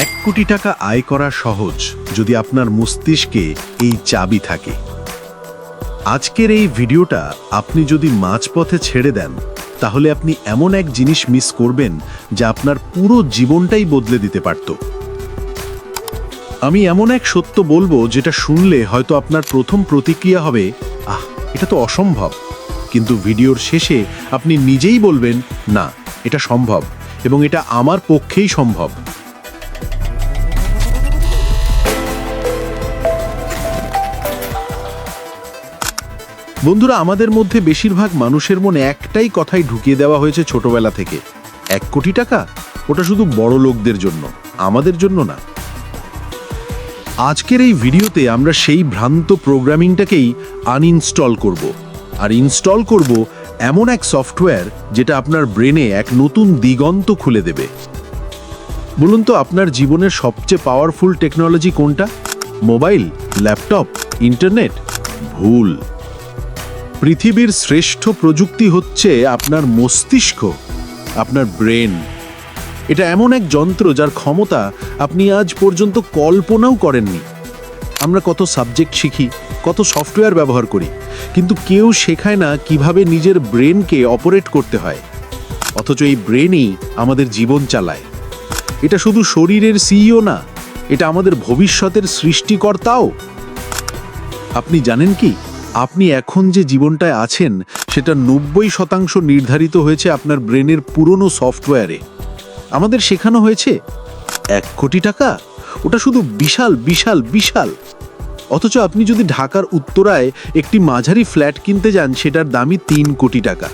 এক কোটি টাকা আয় করা সহজ যদি আপনার মস্তিষ্কে এই চাবি থাকে। আজকের এই ভিডিওটা আপনি যদি মাঝপথে ছেড়ে দেন, তাহলে আপনি এমন এক জিনিস মিস করবেন যা আপনার পুরো জীবনটাই বদলে দিতে পারত। আমি এমন এক সত্য বলব যেটা শুনলে হয়তো আপনার প্রথম প্রতিক্রিয়া হবে, আহ, এটা তো অসম্ভব। কিন্তু ভিডিওর শেষে আপনি নিজেই বলবেন, না, এটা সম্ভব এবং এটা আমার পক্ষেই সম্ভব। বন্ধুরা, আমাদের মধ্যে বেশিরভাগ মানুষের মনে একটাই কথাই ঢুকিয়ে দেওয়া হয়েছে ছোটবেলা থেকে। এক কোটি টাকা? ওটা শুধু বড় লোকদের জন্য, আমাদের জন্য না। আজকের এই ভিডিওতে আমরা সেই ভ্রান্ত প্রোগ্রামিংটাকেই আনইনস্টল করব। আর ইনস্টল করব এমন এক সফটওয়্যার যেটা আপনার ব্রেনে এক নতুন দিগন্ত খুলে দেবে। বলুন তো, আপনার জীবনের সবচেয়ে পাওয়ারফুল টেকনোলজি কোনটা? মোবাইল ল্যাপটপ ইন্টারনেট ভুল। পৃথিবীর শ্রেষ্ঠ প্রযুক্তি হচ্ছে আপনার মস্তিষ্ক, আপনার ব্রেন। এটা এমন এক যন্ত্র যার ক্ষমতা আপনি আজ পর্যন্ত কল্পনাও করেননি। আমরা কত সাবজেক্ট শিখি, কত সফটওয়্যার ব্যবহার করি, কিন্তু কেউ শেখায় না কীভাবে নিজের ব্রেনকে অপারেট করতে হয়। অথচ এই ব্রেনই আমাদের জীবন চালায়। এটা শুধু শরীরের সিইও না, এটা আমাদের ভবিষ্যতের সৃষ্টিকর্তাও। আপনি জানেন কি? আপনি এখন যে জীবনটায় আছেন, সেটা নব্বই শতাংশ নির্ধারিত হয়েছে আপনার ব্রেনের পুরনো সফটওয়্যারে। আমাদের শেখানো হয়েছে, এক কোটি টাকা? ওটা শুধু বিশাল বিশাল বিশাল। অথচ আপনি যদি ঢাকার উত্তরায় একটি মাঝারি ফ্ল্যাট কিনতে যান, সেটার দামই তিন কোটি টাকা।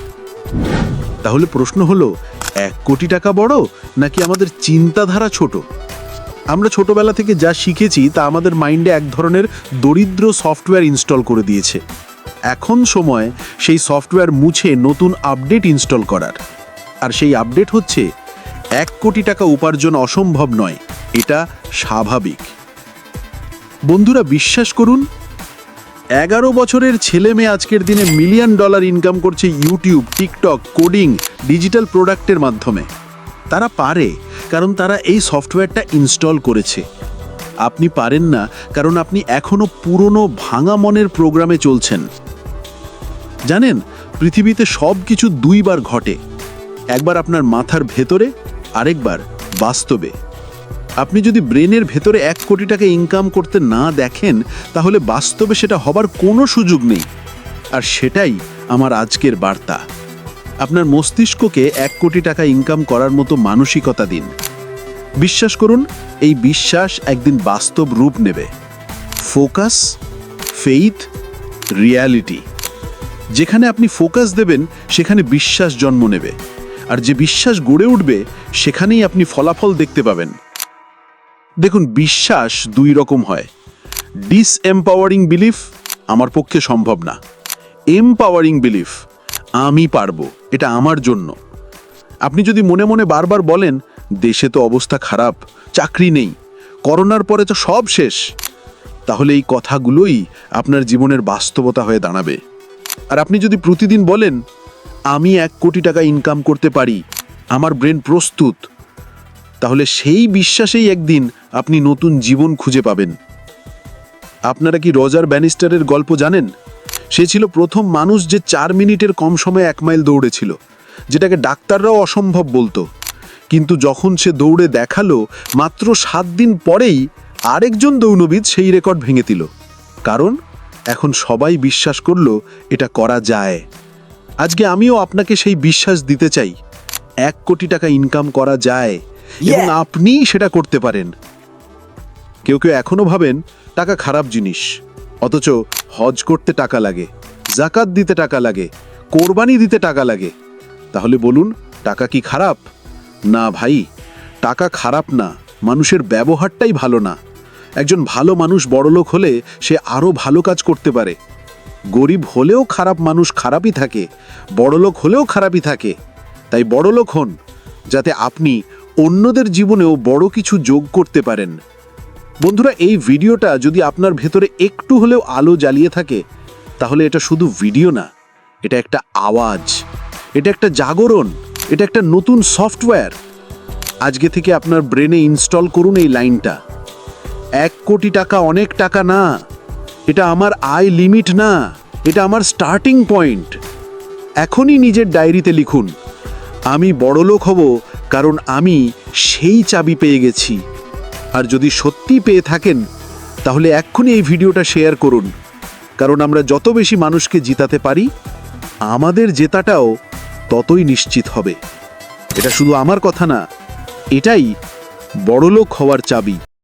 তাহলে প্রশ্ন হলো, এক কোটি টাকা বড়, নাকি আমাদের চিন্তাধারা ছোট? আমরা ছোটবেলা থেকে যা শিখেছি তা আমাদের মাইন্ডে এক ধরনের দরিদ্র সফটওয়্যার ইনস্টল করে দিয়েছে। এখন সময় সেই সফটওয়্যার মুছে নতুন আপডেট ইনস্টল করার। আর সেই আপডেট হচ্ছে, এক কোটি টাকা উপার্জন অসম্ভব নয়, এটা স্বাভাবিক। বন্ধুরা, বিশ্বাস করুন, এগারো বছরের ছেলে মেয়ে আজকের দিনে মিলিয়ন ডলার ইনকাম করছে ইউটিউব, টিকটক, কোডিং, ডিজিটাল প্রোডাক্টের মাধ্যমে। তারা পারে। কারণ তারা এই সফটওয়্যারটা ইনস্টল করেছে। আপনি পারেন না, কারণ আপনি এখনও পুরনো ভাঙা মনের প্রোগ্রামে চলছেন। জানেন, পৃথিবীতে সব কিছু দুইবার ঘটে। একবার আপনার মাথার ভেতরে, আরেকবার বাস্তবে। আপনি যদি ব্রেনের ভেতরে এক কোটি টাকা ইনকাম করতে না দেখেন, তাহলে বাস্তবে সেটা হবার কোনো সুযোগ নেই। আর সেটাই আমার আজকের বার্তা। আপনার মস্তিষ্ককে এক কোটি টাকা ইনকাম করার মতো মানসিকতা দিন। বিশ্বাস করুন, এই বিশ্বাস একদিন বাস্তব রূপ নেবে। ফোকাস ফেইথ রিয়ালিটি যেখানে আপনি ফোকাস দেবেন, সেখানে বিশ্বাস জন্ম নেবে। আর যে বিশ্বাস গড়ে উঠবে, সেখানেই আপনি ফলাফল দেখতে পাবেন। দেখুন, বিশ্বাস দুই রকম হয়। ডিস এম্পাওয়ারিং বিলিফ আমার পক্ষে সম্ভব না। এমপাওয়ারিং বিলিফ আমি পারব। এটা আমার জন্য। আপনি যদি মনে মনে বারবার বলেন, দেশে তো অবস্থা খারাপ, চাকরি নেই, করোনার পরে তো সব শেষ, তাহলে এই কথাগুলোই আপনার জীবনের বাস্তবতা হয়ে দাঁড়াবে। আর আপনি যদি প্রতিদিন বলেন, আমি এক কোটি টাকা ইনকাম করতে পারি, আমার ব্রেন প্রস্তুত, তাহলে সেই বিশ্বাসেই একদিন আপনি নতুন জীবন খুঁজে পাবেন। আপনারা কি রজার ব্যানিস্টারের গল্প জানেন? সে ছিল প্রথম মানুষ যে চার মিনিটের কম সময়ে এক মাইল দৌড়েছিল যেটাকে ডাক্তাররাও অসম্ভব বলতো। কিন্তু যখন সে দৌড়ে দেখাল মাত্র সাত দিন পরেই আরেকজন দৌড়বিদ সেই রেকর্ড ভেঙে দিল। কারণ এখন সবাই বিশ্বাস করল এটা করা যায়। আজকে আমিও আপনাকে সেই বিশ্বাস দিতে চাই। এক কোটি টাকা ইনকাম করা যায়। এবং আপনিই সেটা করতে পারেন। কেউ কেউ এখনও ভাবেন টাকা খারাপ জিনিস। অথচ হজ করতে টাকা লাগে জাকাত দিতে টাকা লাগে, কোরবানি দিতে টাকা লাগে। তাহলে বলুন, টাকা কি খারাপ? না ভাই, টাকা খারাপ না, মানুষের ব্যবহারটাই ভালো না। একজন ভালো মানুষ বড়লোক হলে সে আরও ভালো কাজ করতে পারে। গরিব হলেও খারাপ মানুষ খারাপই থাকে বড়লোক হলেও খারাপই থাকে। তাই বড়লোক হন, যাতে আপনি অন্যদের জীবনেও বড় কিছু যোগ করতে পারেন। বন্ধুরা, এই ভিডিওটা যদি আপনার ভেতরে একটু হলেও আলো জ্বালিয়ে থাকে, তাহলে এটা শুধু ভিডিও না, এটা একটা আওয়াজ, এটা একটা জাগরণ, এটা একটা নতুন সফটওয়্যার। আজকে থেকে আপনার ব্রেনে ইনস্টল করুন এই লাইনটা। এক কোটি টাকা অনেক টাকা না, এটা আমার আয় লিমিট না, এটা আমার স্টার্টিং পয়েন্ট। এখনই নিজের ডায়েরিতে লিখুন, আমি বড়লোক হব কারণ আমি সেই চাবি পেয়ে গেছি। আর যদি সত্যি পেয়ে থাকেন, তাহলে এক্ষুনি এই ভিডিওটা শেয়ার করুন। কারণ আমরা যত বেশি মানুষকে জিতাতে পারি, আমাদের জেতাটাও ততই নিশ্চিত হবে। এটা শুধু আমার কথা না, এটাই বড়লোক হওয়ার চাবি।